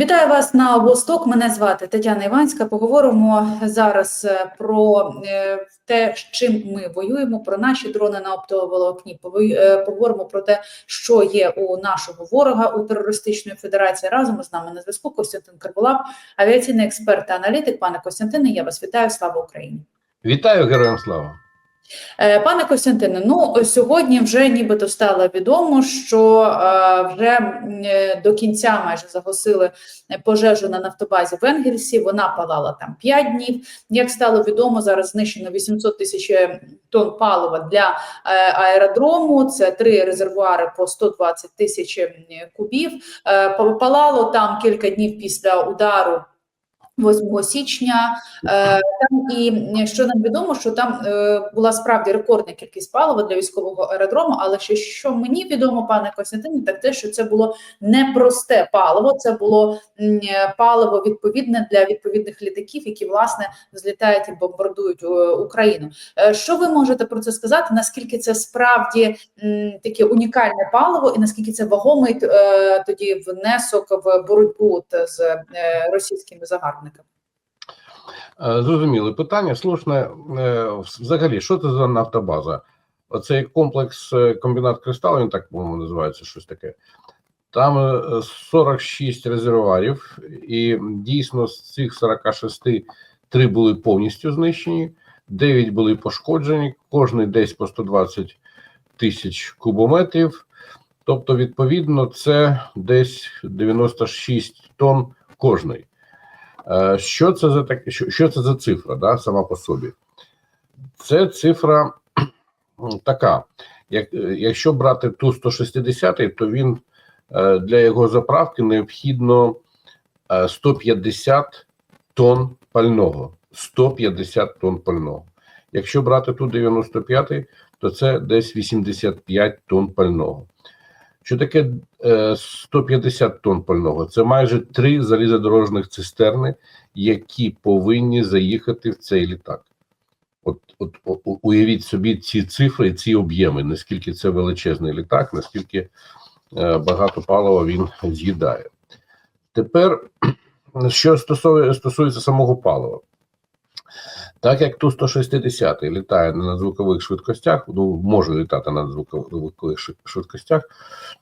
Вітаю вас на Восток. Мене звати Тетяна Іванська. Поговоримо зараз е, про е, те, з чим ми воюємо, про наші дрони на оптоволокні. Е, Поговоримо про те, що є у нашого ворога у терористичної федерації. Разом з нами на зв'язку Костянтин Карбулак, авіаційний експерт та аналітик. Пане Костянтине, я вас вітаю. Слава Україні. Вітаю героям слава. Е, Пане Костянтине, ну сьогодні вже нібито стало відомо, що е, вже е, до кінця майже загасили пожежу на нафтобазі в Енгельсі. Вона палала там 5 днів. Як стало відомо, зараз знищено 800 тисяч тонн палива для аеродрому. Це три резервуари по 120 тисяч кубів. Е, Палало там кілька днів після удару. 8 січня е, там і що нам відомо, що там е, була справді рекордна кількість палива для військового аеродрому. Але ще що мені відомо, пане Костянтині, так те, що це було непросте паливо. Це було е, паливо відповідне для відповідних літаків, які власне злітають і бомбардують е, Україну. Е, що ви можете про це сказати? Наскільки це справді таке унікальне паливо, і наскільки це вагомий е, тоді внесок в боротьбу з е, російськими загарбниками? Е, Зрозуміле питання. Слушне, Е, взагалі, що це за нафтобаза? Оцей комплекс е, комбінат кристал, він так по-моєму називається щось таке. Там е, 46 резервуарів, і дійсно з цих 46 три були повністю знищені, 9 були пошкоджені, кожний десь по 120 тисяч кубометрів. Тобто, відповідно, це десь 96 тонн кожний. Е, Що це за таке? Що, що це за цифра, да, сама по собі? Це цифра така. Як, е, якщо брати ту 160, то він е, для його заправки необхідно е, 150 тонн пального. 150 тонн пального. Якщо брати ту 95, то це десь 85 тонн пального. Що таке е, 150 тонн пального? Це майже три залізодорожних цистерни, які повинні заїхати в цей літак. От, от, уявіть собі ці цифри, ці об'єми, наскільки це величезний літак, наскільки е, багато палива він з'їдає. Тепер, що стосує, стосується самого палива, так як ту 160 літає на надзвукових швидкостях, ну може літати на надзвукових швидкостях,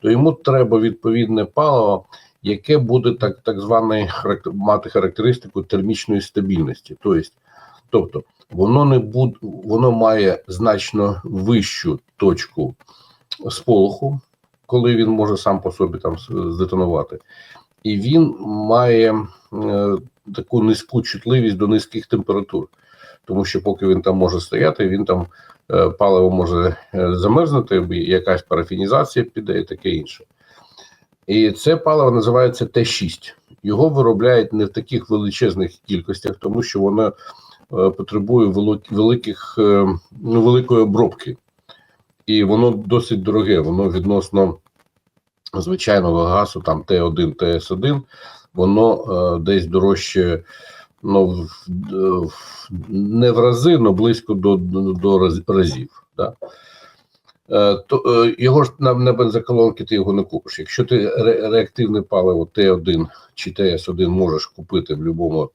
то йому треба відповідне паливо, яке буде так, так званий мати характеристику термічної стабільності. Тобто, тобто воно не буде, воно має значно вищу точку сполоху, коли він може сам по собі там здетонувати, і він має е, таку низьку чутливість до низьких температур. Тому що поки він там може стояти, він там е, паливо може е, замерзнути, якась парафінізація піде і таке інше. І це паливо називається Т6. Його виробляють не в таких величезних кількостях, тому що воно е, потребує великих, ну, великої обробки. І воно досить дороге, воно відносно звичайного газу, там Т1, ТС1, воно е, десь дорожче, ну, в, не в рази, але близько до, до, разів. Да? Е, то, е, його ж на, на бензоколонки ти його не купиш. Якщо ти реактивне паливо Т1 чи ТС1 можеш купити в будь-якому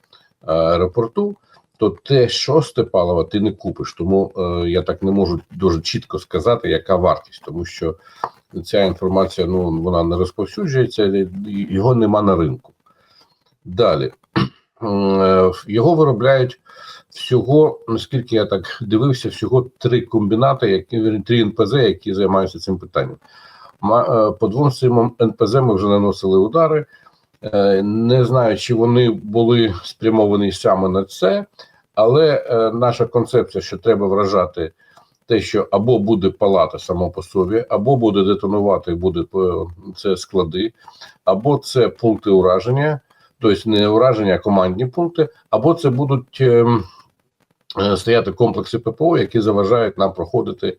е, аеропорту, то те шосте паливо ти не купиш. Тому е, я так не можу дуже чітко сказати, яка вартість, тому що ця інформація ну, вона не розповсюджується, його нема на ринку. Далі. Е, Його виробляють всього, наскільки я так дивився, всього три комбінати, які три НПЗ, які займаються цим питанням. Е, По двом цим НПЗ ми вже наносили удари. Е, Не знаю, чи вони були спрямовані саме на це, але наша концепція, що треба вражати те, що або буде палата само по собі, або буде детонувати, буде це склади, або це пункти ураження, тобто не ураження, а командні пункти, або це будуть ем, е, стояти комплекси ППО, які заважають нам проходити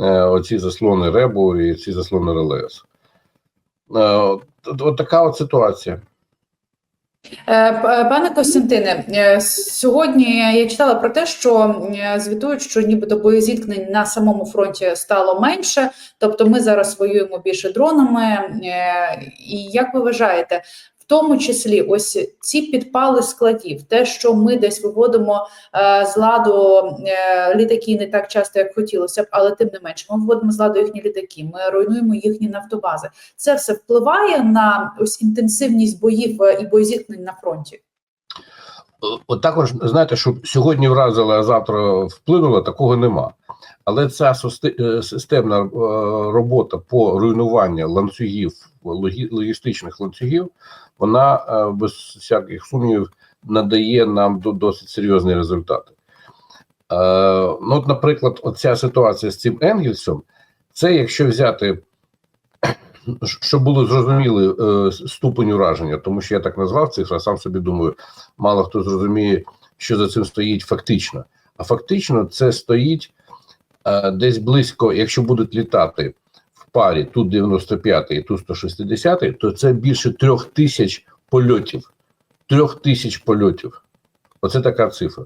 е, оці заслони РЕБу і ці заслони РЛС. Е, от, така от ситуація. Е, Пане Костянтине, е, сьогодні я читала про те, що е, звітують, що нібито боєзіткнень на самому фронті стало менше, тобто ми зараз воюємо більше дронами. Е, І як ви вважаєте, тому числі ось ці підпали складів, те, що ми десь виводимо е, з ладу е, літаки не так часто, як хотілося б, але тим не менше, ми виводимо з ладу їхні літаки, ми руйнуємо їхні нафтобази. Це все впливає на ось інтенсивність боїв е, і боєзіткнень на фронті. От також знаєте, що сьогодні вразили, а завтра вплинуло, такого нема. Але ця е, системна е, робота по руйнуванню ланцюгів, логі- логістичних ланцюгів, вона е, без всяких сумнівів надає нам до- досить серйозні результати. Е, Ну, от, наприклад, оця ситуація з цим Енгельсом, це якщо взяти, щоб було зрозуміло е, ступень ураження, тому що я так назвав цифра, сам собі думаю, мало хто зрозуміє, що за цим стоїть фактично. А фактично це стоїть десь близько, якщо будуть літати парі ту 95 і ту 160, то це більше трьох тисяч польотів. Трьох тисяч польотів. Оце така цифра.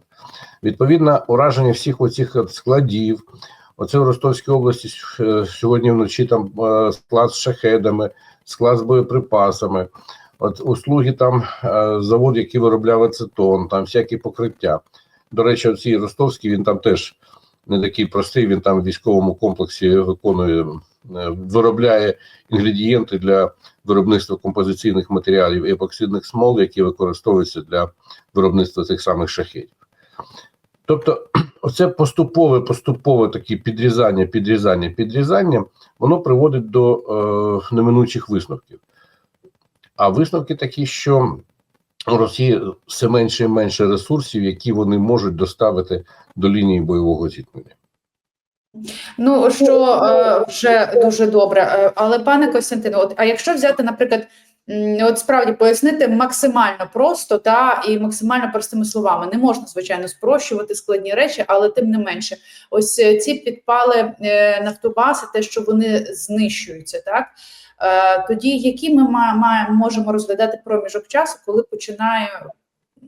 Відповідно, ураження всіх оцих складів. Оце в Ростовській області е, сьогодні вночі там е, склад з шахедами, склад з боєприпасами, от услуги там е, завод, який виробляв ацетон, там всякі покриття. До речі, оцій Ростовський він там теж не такий простий. Він там в військовому комплексі виконує, виробляє інгредієнти для виробництва композиційних матеріалів і епоксидних смол, які використовуються для виробництва цих самих шахетів. Тобто, оце поступове, поступове таке підрізання, підрізання, підрізання, воно приводить до е, неминучих висновків. А висновки такі, що у Росії все менше і менше ресурсів, які вони можуть доставити до лінії бойового зіткнення. Ну що е, вже дуже добре. Е, Але пане Костянтине, от а якщо взяти, наприклад, от справді пояснити максимально просто та і максимально простими словами, не можна звичайно спрощувати складні речі, але тим не менше, ось е, ці підпали е, те, що вони знищуються, так. Тоді які ми ма- ма- можемо розглядати проміжок часу, коли починає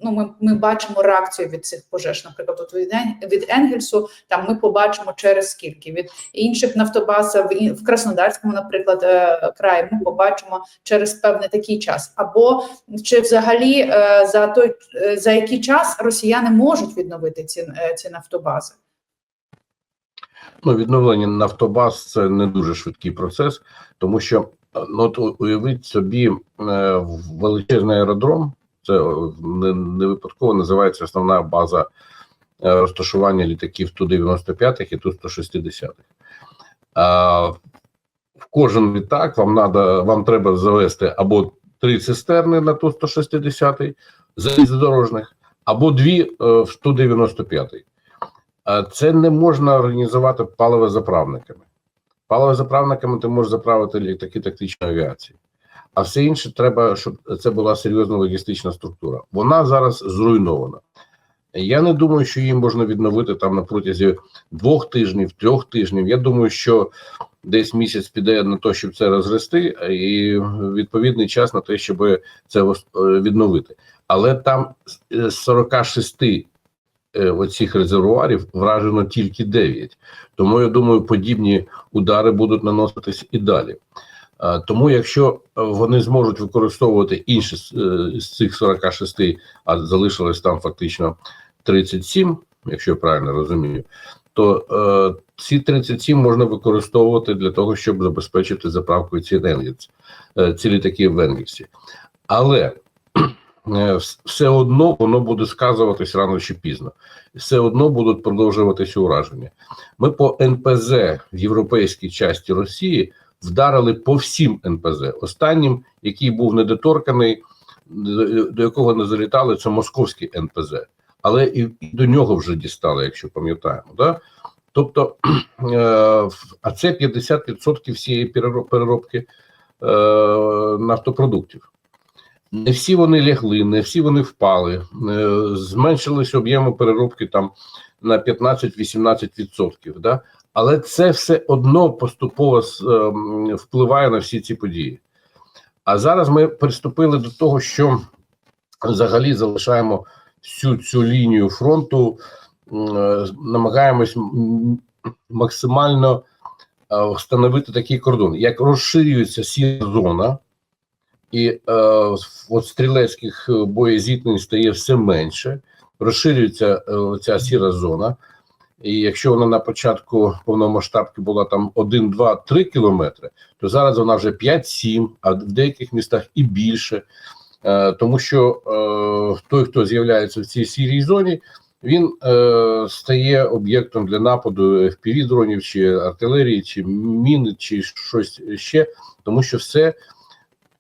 ну, ми, ми бачимо реакцію від цих пожеж. Наприклад, от від, від Енгельсу там ми побачимо через скільки від інших нафтобаз в, Краснодарському, наприклад, е, краї ми побачимо через певний такий час. Або чи взагалі е, за той е, за який час росіяни можуть відновити ці, е, ці нафтобази? Ну, відновлення нафтобаз це не дуже швидкий процес, тому що ну, от уявіть собі е, величезний аеродром, це е, не, не випадково називається основна база е, розташування літаків Ту-95 і Ту-160. А, в кожен літак вам надо, вам треба завести або три цистерни на Ту-160 залізнодорожних, або дві е, в Ту-95. А Це не можна організувати паливозаправниками. Паливозаправниками ти можеш заправити літаки тактичної авіації. А все інше треба, щоб це була серйозна логістична структура. Вона зараз зруйнована. Я не думаю, що її можна відновити там на протязі двох тижнів, трьох тижнів. Я думаю, що десь місяць піде на те, щоб це розгрести, і відповідний час на те, щоб це е, відновити. Але там з 46 е, оцих резервуарів вражено тільки 9. Тому я думаю, подібні удари будуть наноситись і далі. Е, Тому, якщо е, вони зможуть використовувати інші е, з цих 46, а залишилось там фактично 37, якщо я правильно розумію, то е, ці 37 можна використовувати для того, щоб забезпечити заправкою ці Енгельс, ці літаки в Енгельсі. Але все одно воно буде сказуватись рано чи пізно. Все одно будуть продовжуватися ураження. Ми по НПЗ в європейській часті Росії вдарили по всім НПЗ. Останнім, який був недоторканий, до якого не залітали, це московський НПЗ. Але і, і до нього вже дістали, якщо пам'ятаємо. Да? Тобто, е, а це 50% всієї переробки е, нафтопродуктів. Не всі вони лягли, не всі вони впали. Е, зменшились об'єми переробки там на 15-18%. Да? Але це все одно поступово ем, впливає на всі ці події. А зараз ми приступили до того, що взагалі залишаємо всю цю лінію фронту, е, намагаємось максимально е, встановити такий кордон. Як розширюється сіра зона, і е, от стрілецьких е, боєзіткнень стає все менше, розширюється е, ця сіра зона. І якщо вона на початку повномасштабки була там 1, 2, 3 кілометри, то зараз вона вже 5-7, а в деяких містах і більше. Е, тому що е, той, хто з'являється в цій сірій зоні, він е, стає об'єктом для нападу fpv дронів чи артилерії, чи міни, чи щось ще, тому що все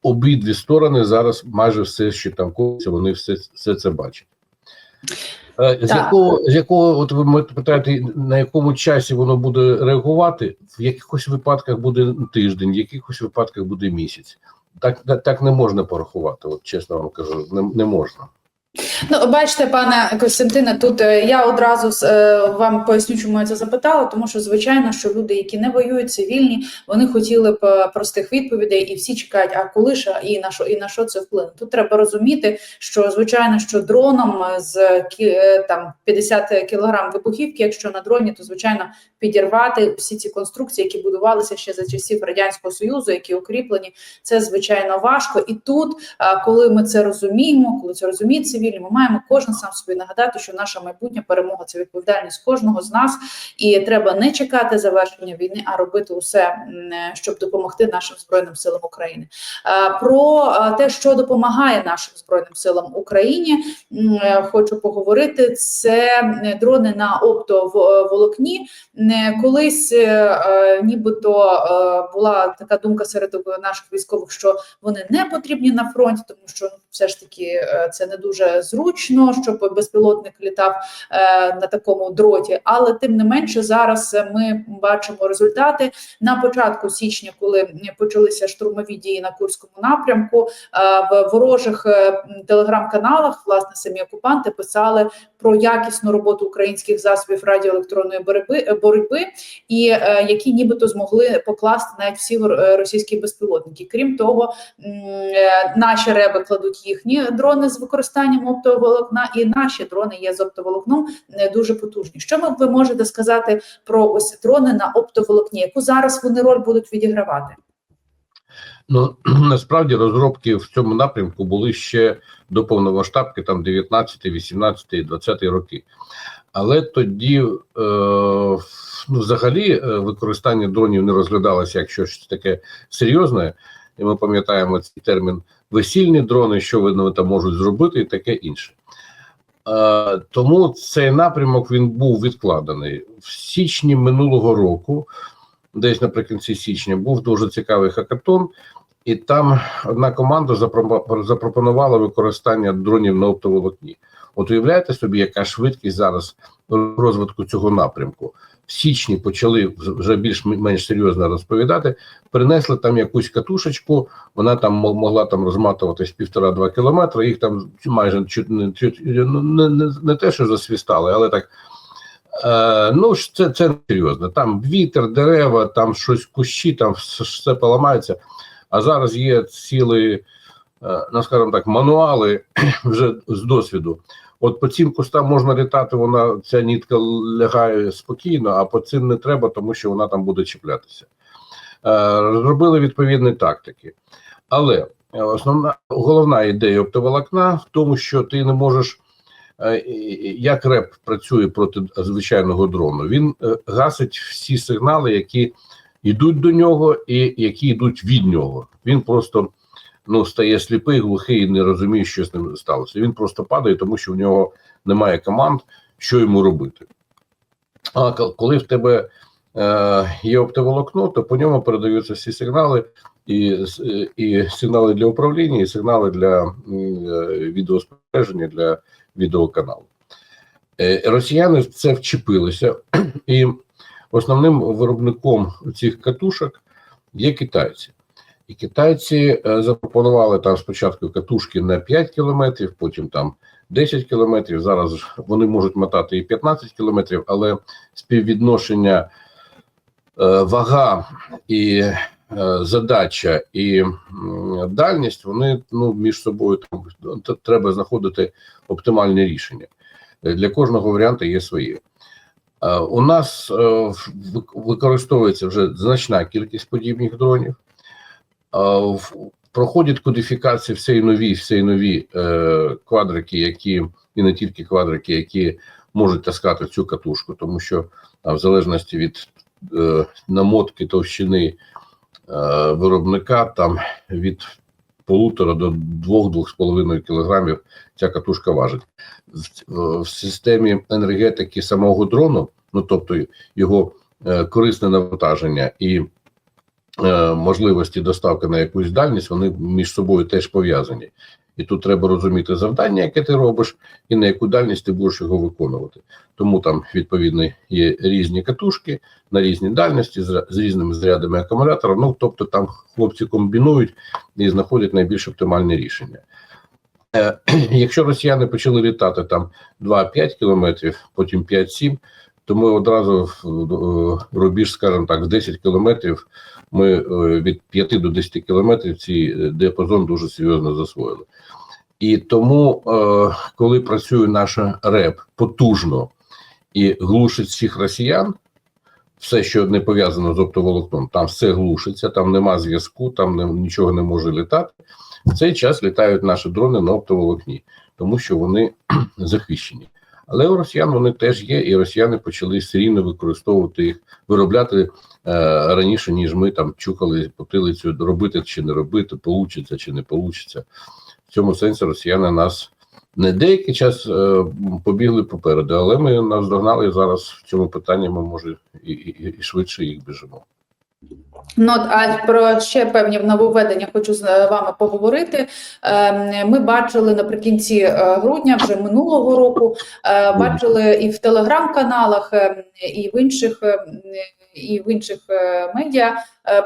обидві сторони зараз майже все, що там коїться, вони все, все це бачать. Е, З якого, з якого, от ви питаєте, на якому часі воно буде реагувати? В якихось випадках буде тиждень, в якихось випадках буде місяць. Так, так, так не можна порахувати, от чесно вам кажу, не, не можна. Ну, бачите, пане Костянтине, тут е, я одразу е, вам поясню, чому я це запитала, тому що звичайно, що люди, які не воюють, цивільні, вони хотіли б е, простих відповідей, і всі чекають, а коли ж і на що і на що це вплине. Тут треба розуміти, що звичайно, що дроном з там 50 кілограм вибухівки, якщо на дроні, то звичайно підірвати всі ці конструкції, які будувалися ще за часів радянського союзу, які укріплені, це звичайно важко. І тут, коли ми це розуміємо, коли це розуміють цивільні, ми маємо кожен сам собі нагадати, що наша майбутня перемога це відповідальність кожного з нас, і треба не чекати завершення війни, а робити усе, е, щоб допомогти нашим збройним силам України. Е, Про е, те, що допомагає нашим збройним силам Україні, е, хочу поговорити. Це е, дрони на оптоволокні. Не колись е, е, нібито е, була така думка серед наших військових, що вони не потрібні на фронті, тому що ну, все ж таки е, це не дуже зручно, щоб безпілотник літав е, на такому дроті. Але тим не менше, зараз ми бачимо результати на початку січня, коли почалися штурмові дії на Курському напрямку. е, В ворожих е, телеграм-каналах власне самі окупанти писали про якісну роботу українських засобів радіоелектронної боротьби, боротьби і які нібито змогли покласти навіть всі російські безпілотники. Крім того, наші реби кладуть їхні дрони з використанням оптоволокна, і наші дрони є з оптоволокном не дуже потужні. Що ви можете сказати про ось дрони на оптоволокні? Яку зараз вони роль будуть відігравати? Ну насправді розробки в цьому напрямку були ще до повномасштабки, там 19, 18, 20 роки. Але тоді е, ну, взагалі е, використання дронів не розглядалося як щось таке серйозне. І ми пам'ятаємо цей термін весільні дрони, що вони там можуть зробити, і таке інше. Е, тому цей напрямок він був відкладений в січні минулого року, десь наприкінці січня, був дуже цікавий хакатон, і там одна команда запро- запропонувала використання дронів на оптоволокні. От уявляєте собі, яка швидкість зараз розвитку цього напрямку. В січні почали вже більш-менш серйозно розповідати. Принесли там якусь катушечку, вона там могла там розматуватись півтора-два кілометри. Їх там майже не чуть ну, не, не, не те, що засвістали, але так. Е, ну це, це серйозно. Там вітер, дерева, там щось кущі, там все, все поламається. А зараз є цілі, е, ну скажімо так, мануали вже з досвіду. От по цим кустам можна літати, вона ця нітка лягає спокійно, а по цим не треба, тому що вона там буде чіплятися. Е, Розробили відповідні тактики. Але е, основна головна ідея оптоволокна в тому, що ти не можеш, е, як реп працює проти звичайного дрону. Він е, гасить всі сигнали, які йдуть до нього, і які йдуть від нього. Він просто ну, стає сліпий, глухий і не розуміє, що з ним сталося. Він просто падає, тому що в нього немає команд, що йому робити. А коли в тебе е, є оптоволокно, то по ньому передаються всі сигнали, і, е, і сигнали для управління, і сигнали для е, відеоспостереження, для відеоканалу. Е, росіяни в це вчепилися, і основним виробником цих катушок є китайці. І китайці е, запропонували там спочатку катушки на 5 кілометрів, потім там 10 кілометрів. Зараз вони можуть мотати і 15 кілометрів, але співвідношення е, вага і е, задача і дальність вони ну, між собою там треба знаходити оптимальне рішення. Для кожного варіанту є своє. Е, У нас використовується вже значна кількість подібних дронів. Проходять кодифікації все і нові, все і нові е, квадрики, які і не тільки квадрики, які можуть таскати цю катушку, тому що там, в залежності від е, намотки товщини е, виробника, там від полутора до двох-двох з половиною кілограмів ця катушка важить. В, в системі енергетики самого дрону, ну тобто його е, корисне навантаження і можливості доставки на якусь дальність, вони між собою теж пов'язані. І тут треба розуміти завдання, яке ти робиш, і на яку дальність ти будеш його виконувати. Тому там відповідно є різні катушки на різні дальності з, з різними зарядами акумулятора. Ну тобто там хлопці комбінують і знаходять найбільш оптимальне рішення. Е, якщо росіяни почали літати там 2-5 кілометрів, потім 5-7, то ми одразу е, рубіж, скажімо так, в 10 кілометрів. Ми е, від 5 до 10 кілометрів цей діапазон дуже серйозно засвоїли. І тому, е, коли працює наша РЕП потужно і глушить всіх росіян, все, що не пов'язано з оптоволокном, там все глушиться, там нема зв'язку, там нічого не може літати. В цей час літають наші дрони на оптоволокні, тому що вони захищені. Але у росіян вони теж є, і росіяни почали серійно використовувати їх, виробляти е, раніше, ніж ми там чухали потилицю, робити чи не робити, получиться чи не получиться. В цьому сенсі росіяни нас не деякий час е, побігли попереду, але ми наздогнали і зараз в цьому питанні ми може і, і, і швидше їх біжимо. Ну, а про ще певні нововведення хочу з е, вами поговорити. Ем, Ми бачили наприкінці е, грудня, вже минулого року, е, бачили і в телеграм-каналах, і в інших і в інших медіа.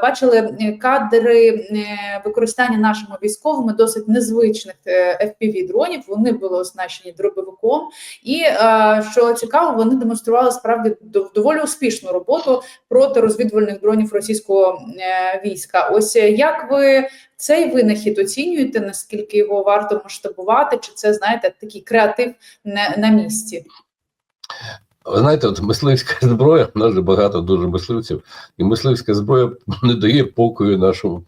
Бачили кадри використання нашими військовими досить незвичних fpv дронів. Вони були оснащені дробовиком, і що цікаво, вони демонстрували справді доволі успішну роботу проти розвідувальних дронів російського е, війська. Ось е, як ви цей винахід оцінюєте? Наскільки його варто масштабувати? Чи це знаєте такий креатив на, місці? Ви знаєте, от мисливська зброя, у нас же багато дуже мисливців, і мисливська зброя не дає покою нашим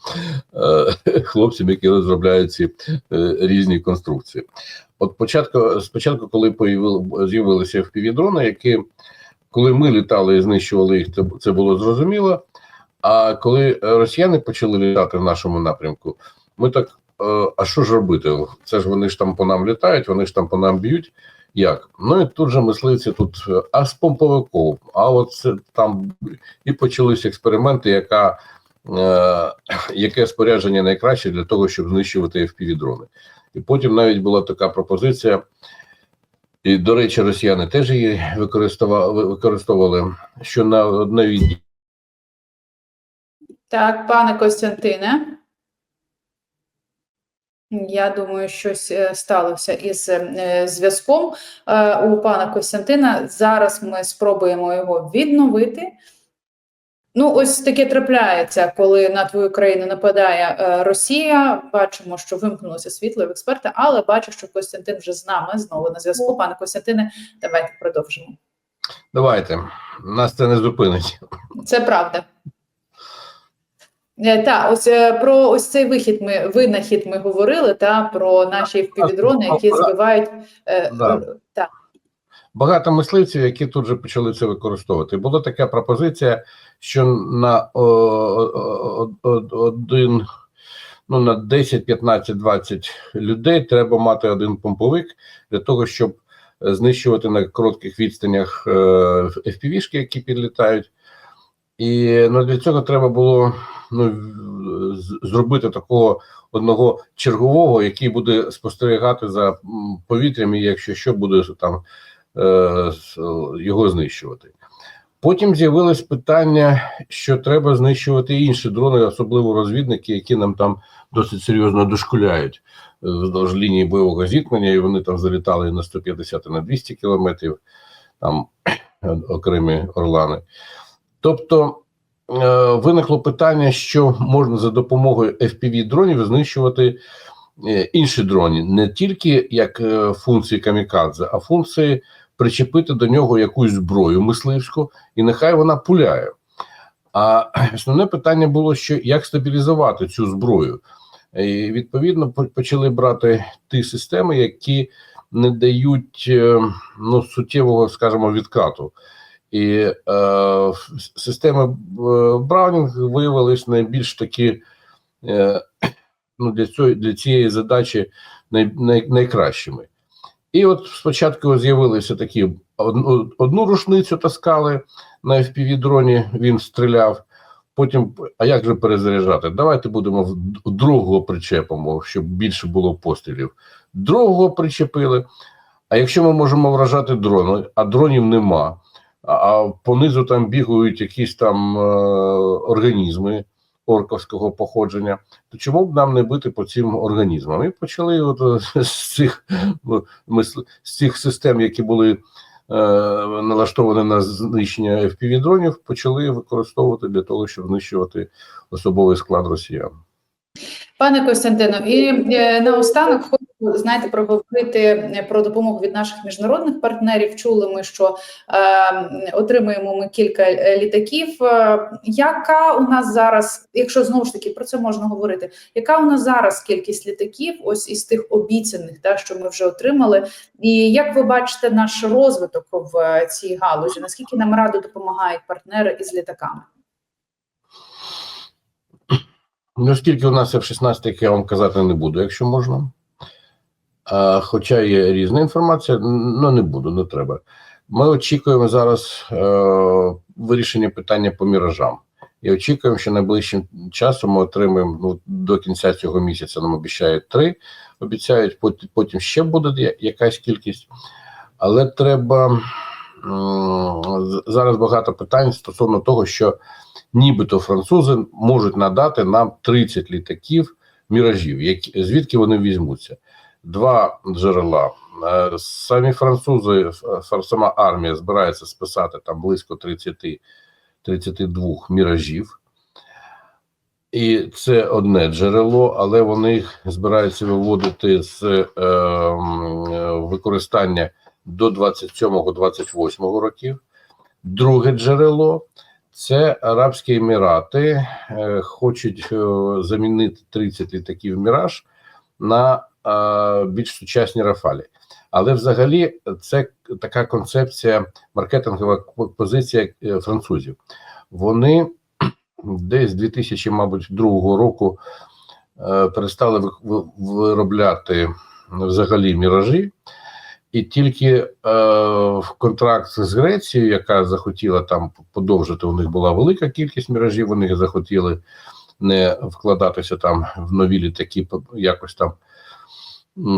е, хлопцям, які розробляють ці е, різні конструкції. От початку, спочатку, коли з'явилися FPV-дрони, які коли ми літали і знищували їх, це, це було зрозуміло. А коли росіяни почали літати в нашому напрямку, ми так: е, а що ж робити? Це ж вони ж там по нам літають, вони ж там по нам б'ють. Як? Ну і тут же мисливці тут, е, а з помповиком, а от це там і почалися експерименти, яка, е, яке спорядження найкраще для того, щоб знищувати FPV-дрони. І потім навіть була така пропозиція, і, до речі, росіяни теж її використовували, що на одне від Так, пане Костянтине. Я думаю, щось е, сталося із е, зв'язком е, у пана Костянтина. Зараз ми спробуємо його відновити. Ну, ось таке трапляється, коли на твою країну нападає е, Росія. Бачимо, що вимкнулося світло в експерта, але бачу, що Костянтин вже з нами знову на зв'язку. Пане Костянтине, давайте продовжимо. Давайте, нас це не зупинить. Це правда. Е, Та, ось е, про ось цей вихід ми винахід ми говорили, та про наші впівдрони, які збивають. е, Да. е, та. Багато мисливців, які тут же почали це використовувати. Була така пропозиція, що на о, о, о, один, ну на 10, 15, 20 людей треба мати один помповик для того, щоб знищувати на коротких відстанях FPV-шки, які підлітають. І ну, для цього треба було ну, зробити такого одного чергового, який буде спостерігати за повітрям, і якщо що буде там е, його знищувати. Потім з'явилось питання, що треба знищувати інші дрони, особливо розвідники, які нам там досить серйозно дошкуляють е, вздовж лінії бойового зіткнення, і вони там залітали на 150 і на 200 кілометрів, там окремі орлани. Тобто е, виникло питання, що можна за допомогою FPV-дронів знищувати е, інші дрони, не тільки як е, функції камікадзе, а функції причепити до нього якусь зброю мисливську, і нехай вона пуляє. А основне питання було, що як стабілізувати цю зброю. І відповідно почали брати ті системи, які не дають ну, суттєвого, скажімо, відкату. І е, системи е, Браунінг виявилися найбільш такі е, ну, для, цього, для цієї задачі най, най, найкращими. І от спочатку з'явилися такі одну, одну рушницю таскали на FPV-дроні, він стріляв. Потім, а як же перезаряджати? Давайте будемо другого причепимо, щоб більше було пострілів. Другого причепили. А якщо ми можемо вражати дрони, а дронів нема, а, понизу там бігають якісь там е, організми орковського походження, то чому б нам не бити по цим організмам? І почали от, е, з цих ну, з цих систем, які були е, налаштовані на знищення FPV-дронів, почали використовувати для того, щоб знищувати особовий склад росіян. Пане Костянтино, і е, наостанок хочу знаєте проговорити е, про допомогу від наших міжнародних партнерів. Чули ми, що е, отримуємо ми кілька е, літаків. Яка у нас зараз, якщо знову ж таки про це можна говорити, яка у нас зараз кількість літаків? Ось із тих обіцяних, та що ми вже отримали, і як ви бачите наш розвиток в цій галузі? Наскільки нам радо допомагають партнери із літаками? Ну, скільки у нас F-16, я вам казати не буду, якщо можна. А, хоча є різна інформація, ну не буду, не треба. Ми очікуємо зараз е, вирішення питання по міражам. І очікуємо, що найближчим часом ми отримаємо ну, до кінця цього місяця. Нам обіцяють три, обіцяють, потім, ще буде якась кількість. Але треба зараз багато питань стосовно того, що нібито французи можуть надати нам 30 літаків міражів, які звідки вони візьмуться. Два джерела. Е, Самі французи, сама армія збирається списати там близько 30 32 міражів. І це одне джерело, але вони їх збираються виводити з е, е, використання до 27-28 років. Друге джерело це Арабські Емірати е, хочуть е, замінити 30 літаків Міраж на е, більш сучасні Рафалі. Але взагалі це така концепція, маркетингова позиція французів. Вони десь 2000, мабуть, другого року перестали ви- ви- виробляти взагалі міражі. І тільки е, в контракт з Грецією, яка захотіла там подовжити, у них була велика кількість міражів, вони захотіли не вкладатися там в нові літаки, якось там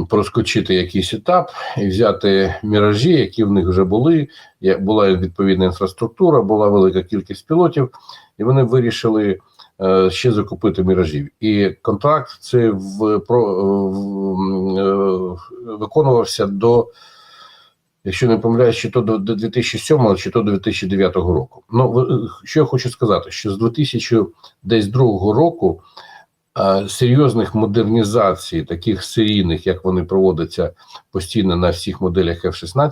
проскочити якийсь етап і взяти міражі, які в них вже були. Була відповідна інфраструктура, була велика кількість пілотів, і вони вирішили ще закупити міражів. І контракт це в, про, в, м, е, виконувався до, якщо не помиляюсь, чи то до, до 2007, чи то до 2009 року. Ну, що я хочу сказати, що з 2002 року е, серйозних модернізацій, таких серійних, як вони проводяться постійно на всіх моделях F-16,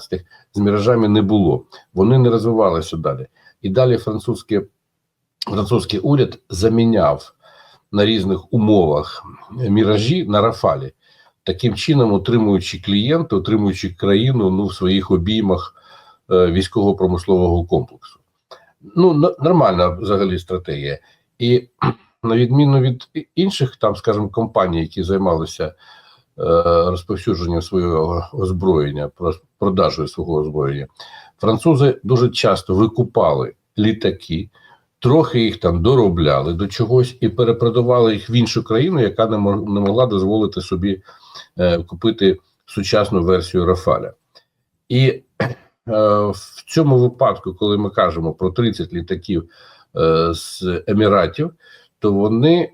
з міражами не було. Вони не розвивалися далі. І далі французьке, французький уряд заміняв на різних умовах міражі на Рафалі, таким чином утримуючи клієнта, утримуючи країну ну, в своїх обіймах е, військово-промислового комплексу. Ну, нормальна взагалі стратегія. І на відміну від інших, там, скажімо, компаній, які займалися е, розповсюдженням свого озброєння, продажею свого озброєння, французи дуже часто викупали літаки, трохи їх там доробляли до чогось і перепродавали їх в іншу країну, яка не, мог, не могла дозволити собі е, купити сучасну версію Рафаля. І е, в цьому випадку, коли ми кажемо про 30 літаків е, з Еміратів, то вони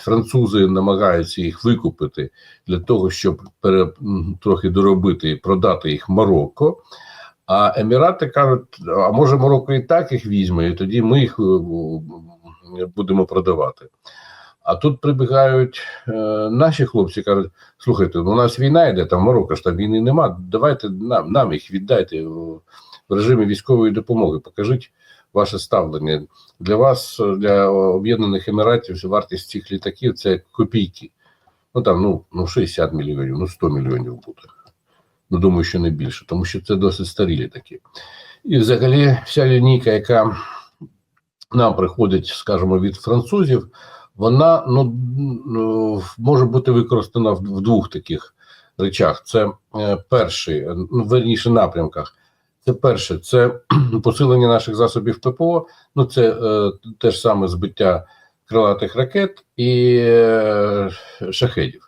французи намагаються їх викупити для того, щоб пере, трохи доробити і продати їх Марокко. А Емірати кажуть: а може Марокко і так їх візьме, і тоді ми їх е, будемо продавати. А тут прибігають е, наші хлопці, кажуть: слухайте, ну, у нас війна йде, там Марокко ж там війни нема. Давайте нам, нам їх віддайте в режимі військової допомоги. Покажіть ваше ставлення. Для вас, для Об'єднаних Еміратів, вартість цих літаків це копійки. Ну там ну, ну 60 мільйонів, ну 100 мільйонів буде. Ну, думаю, що не більше, тому що це досить старілі такі. І взагалі вся лінійка, яка нам приходить, скажімо, від французів, вона ну, ну, може бути використана в, в двох таких речах. Це е, перший, е, ну, верніше напрямках. Це перше, це посилення наших засобів ППО, ну це е, те ж саме збиття крилатих ракет і е, шахедів.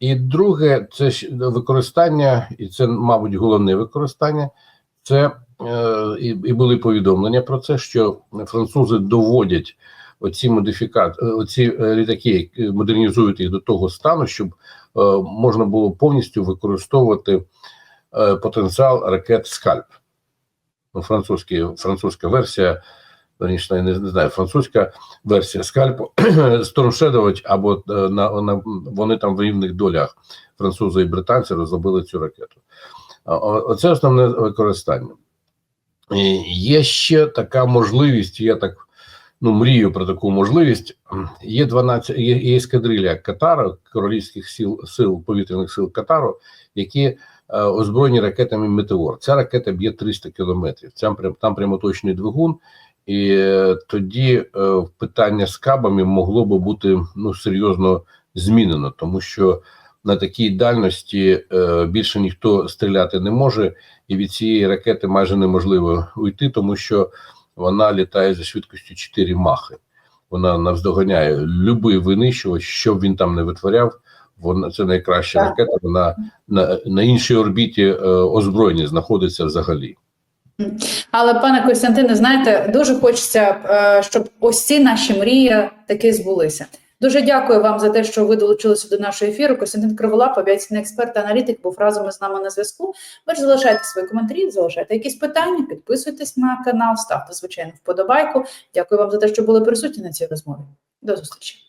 І друге, це використання, і це, мабуть, головне використання. Це е, і, і були повідомлення про це, що французи доводять оці модифікат, е, оці е, літаки, модернізують їх до того стану, щоб можна було повністю використовувати потенціал ракет Скальп. Ну, французькі, французька версія, верніше, я не, знаю, французька версія Скальпу Storm або е, на, на вони там в рівних долях французи і британці розробили цю ракету. Оце основне використання. Є ще така можливість, я так ну, мрію про таку можливість. Є 12, є, є ескадрилля Катару, королівських сил, сил повітряних сил Катару, які е, озброєні ракетами Метеор. Ця ракета б'є 300 кілометрів. Там прямоточний двигун, і е, тоді е, питання з кабами могло би бути ну, серйозно змінено, тому що на такій дальності е, більше ніхто стріляти не може, і від цієї ракети майже неможливо уйти, тому що вона літає зі швидкістю 4 махи. Вона навздоганяє будь-який винищувач, що б він там не витворяв. Вона це найкраща Так. ракета. Вона на, на іншій орбіті е, озброєння знаходиться взагалі. Але, пане Костянтине, знаєте, дуже хочеться, е, щоб ось ці наші мрії таки збулися. Дуже дякую вам за те, що ви долучилися до нашого ефіру. Костянтин Криволап, авіаційний експерт та аналітик, був разом із нами на зв'язку. Ви ж залишайте свої коментарі, залишайте якісь питання, підписуйтесь на канал, ставте звичайно вподобайку. Дякую вам за те, що були присутні на цій розмові. До зустрічі.